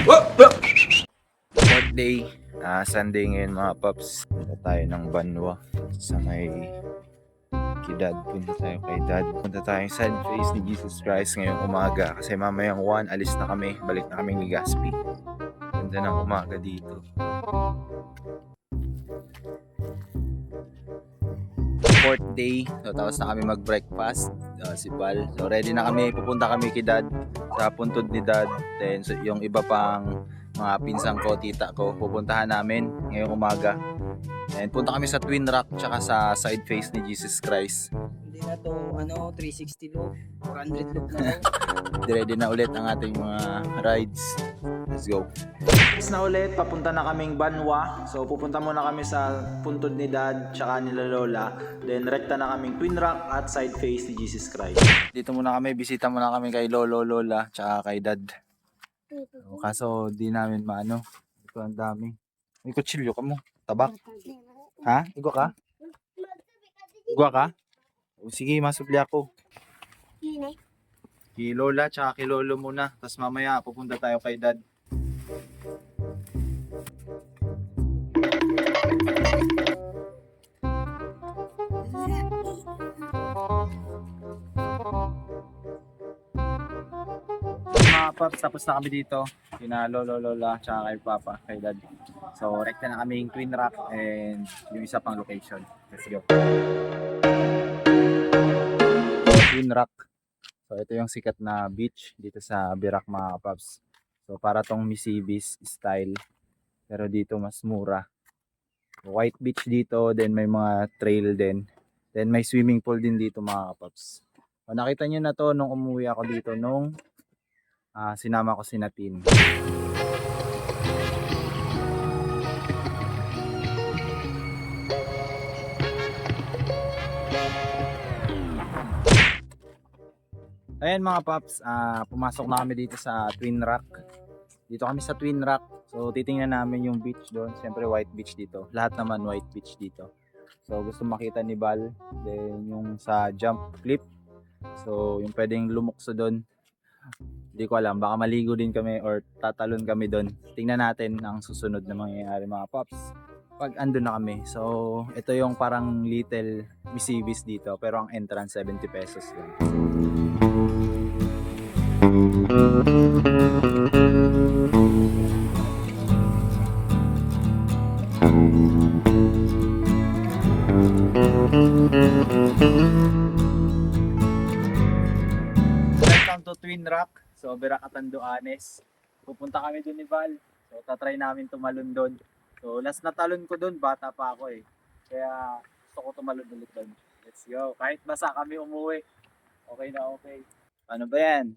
Fourth day, ah Sunday ngayon mga paps. Punta tayo ng Banwa sa may kidad. Punta tayo kay dad. Punta tayo sa face ni Jesus Christ ngayong umaga. Kasi mamayang 1, alis na kami. Balik na kami ni Gaspi. Ganda ng umaga dito. Fourth day. So, tapos na kami mag-breakfast. Ah, si Bal. So, ready na kami. Pupunta kami kay dad sa puntod ni dad. Then, so, yung iba pang mga pinsang ko, tita ko, pupuntahan namin ngayong umaga. And punta kami sa Twin Rock tsaka sa side face ni Jesus Christ. Hindi na to, ano, 360 loop, 400 loop na lang. Ready na ulit ang ating mga rides. Let's go. Tapos na ulit, papunta na kaming Banwa. So pupunta muna kami sa puntod ni Dad tsaka nila Lola. Then rekta na kaming Twin Rock at side face ni Jesus Christ. Dito muna kami, bisita muna kami kay Lolo, Lola tsaka kay Dad. So, kaso di namin maano. Ito ang dami. May kutsilyo ka mo. Tabak. Ha? Igwa ka? Igwa ka? O, sige, masubli ako. Kay Lola tsaka kay Lolo muna. Tapos mamaya pupunta tayo kay Dad. Mga paps, tapos na kami dito. Kina Lolo, Lola, tsaka kay Papa, kay Dad. So, rekta na kami yung Twin Rock and yung isa pang location. Let's go. Twin Rock. So, ito yung sikat na beach dito sa Birak mga paps. So, para tong Misibis style. Pero dito mas mura. White beach dito, then may mga trail din. Then may swimming pool din dito mga paps. O, nakita nyo na to nung umuwi ako dito nung ah, sinama ko si Natin. Ayan mga paps, ah, pumasok na kami dito sa Twin Rock. Dito kami sa Twin Rock. So titingnan namin yung beach doon. Siyempre white beach dito. Lahat naman white beach dito. So gusto makita ni Bal. Then yung sa jump clip. So yung pwedeng lumukso doon. Hindi ko alam. Baka maligo din kami or tatalon kami doon. Tingnan natin ang susunod na mangyayari mga paps. Pag andun na kami. So ito yung parang little Misibis dito. Pero ang entrance 70 pesos lang. Welcome to Twin Rock. So, Birakatan Duanes. Pupunta kami doon ni Val. So, tatry namin tumalon doon. So, last na talon ko doon, bata pa ako eh. Kaya, gusto ko tumalon ulit doon. Let's go. Kahit basa kami umuwi. Okay na okay. Ano ba yan?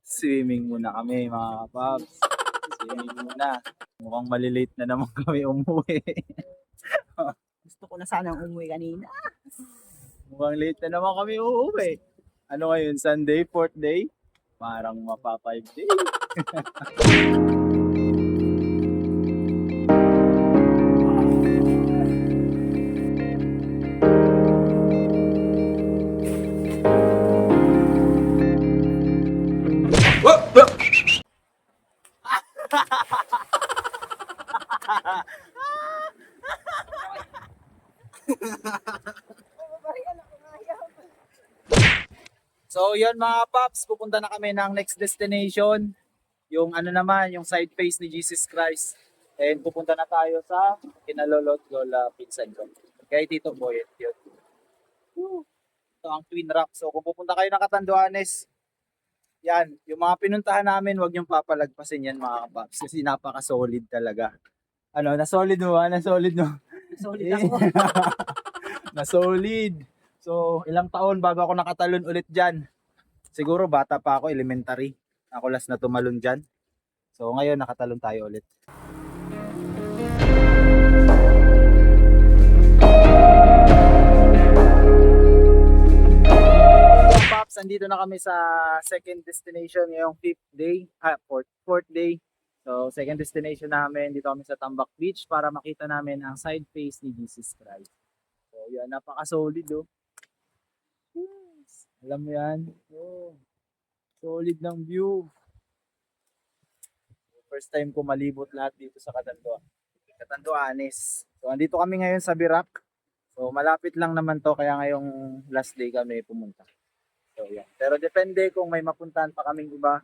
Swimming muna kami mga paps. Swimming muna. Mukhang malilate na naman kami umuwi. Gusto ko na sanang umuwi kanina. Mukhang late na naman kami uuwi. Ano ngayon? Sunday, fourth day? Parang mapa five day. So, yun mga paps, pupunta na kami ng next destination. Yung ano naman, yung side face ni Jesus Christ. And pupunta na tayo sa kinalolot lola pinsan ko. Kaya Tito Boyet yun. Ito ang Twin Rock. So, kung pupunta kayo ng Catanduanes, yan, yung mga pinuntahan namin, wag niyong papalagpasin yan mga paps. Kasi napaka-solid talaga. Ano, na-solid mo ba? Na-solid mo? Solid ako. na solid. So, ilang taon bago ako nakatalon ulit dyan. Siguro bata pa ako, elementary. Ako last na tumalon dyan. So, ngayon nakatalon tayo ulit. Andito na kami sa second destination ngayong fifth day, ah, fourth, fourth day. So, second destination namin, dito kami sa Tambak Beach para makita namin ang side face ni Jesus Christ. So, yan, napaka-solid oh. Yes. Alam mo yan? Oh. Solid ng view. First time ko malibot lahat dito sa Catanduan. Catanduanes. So, andito kami ngayon sa Birac. So, malapit lang naman to, kaya ngayong last day kami pumunta. Pero depende kung may mapuntahan pa kaming iba,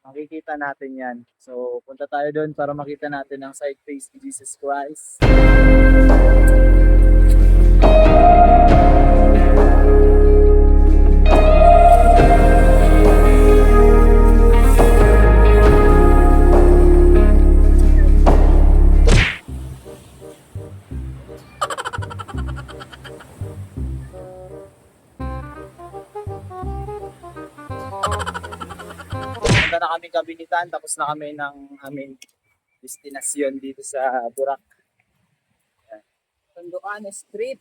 makikita natin yan. So, punta tayo doon para makita natin ang side face ni Jesus Christ. Punta na kami kabinitan, tapos na kami ng aming destinasyon dito sa Burak. Tanduanes Street.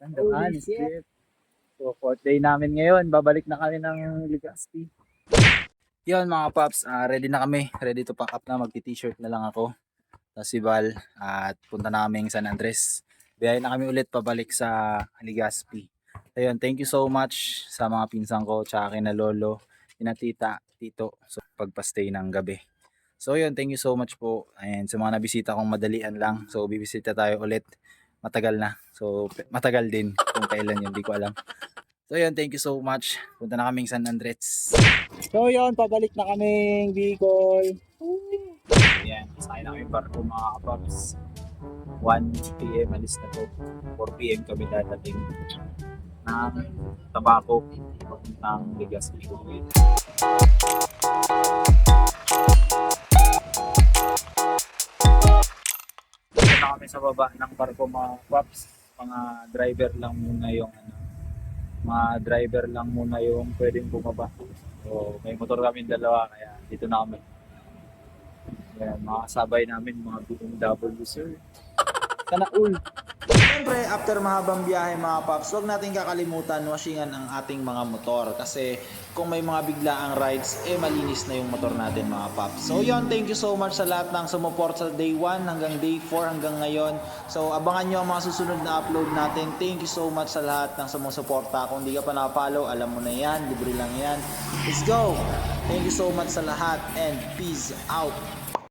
Holy shit. So, fourth day namin ngayon. Babalik na kami ng Legazpi. Yun mga paps, ah, ready na kami. Ready to pack up na. Magti-t-shirt na lang ako. Tapos si Val. At punta na kami San Andres. Biyahe na kami ulit pabalik sa Legazpi. Ayun, thank you so much sa mga pinsan ko, tsaka kina Lolo, kina Tita, Tito, so pagpastay ng gabi. So yun, thank you so much po. And sa mga nabisita kong madalian lang. So bibisita tayo ulit. Matagal na. So matagal din kung kailan yun, di ko alam. So yun, thank you so much. Punta na kaming San Andres. So yun, pabalik na kaming Bicol. Yan, sakay na kami barko mga kapaps. 1 p.m. alis na to. 4 p.m. kami dadating ng Tabaco ng Legazpi. Dito na kami sa baba ng barko mga paps. Mga driver lang muna yung ano, mga driver lang muna yung pwedeng bumaba. So, may motor kami dalawa kaya dito na kami. Yan, mga kasabay namin mga BMW sir. Sana all. Siyempre, after mahabang biyahe mga paps, huwag natin kakalimutan washingan ang ating mga motor kasi kung may mga biglaang rides, eh malinis na yung motor natin mga paps. So yon thank you so much sa lahat ng sumuport sa day 1 hanggang day 4 hanggang ngayon. So abangan nyo ang mga susunod na upload natin. Thank you so much sa lahat ng sumusuporta. Kung di ka pa nakapollow, alam mo na yan, libre lang yan. Let's go! Thank you so much sa lahat and peace out!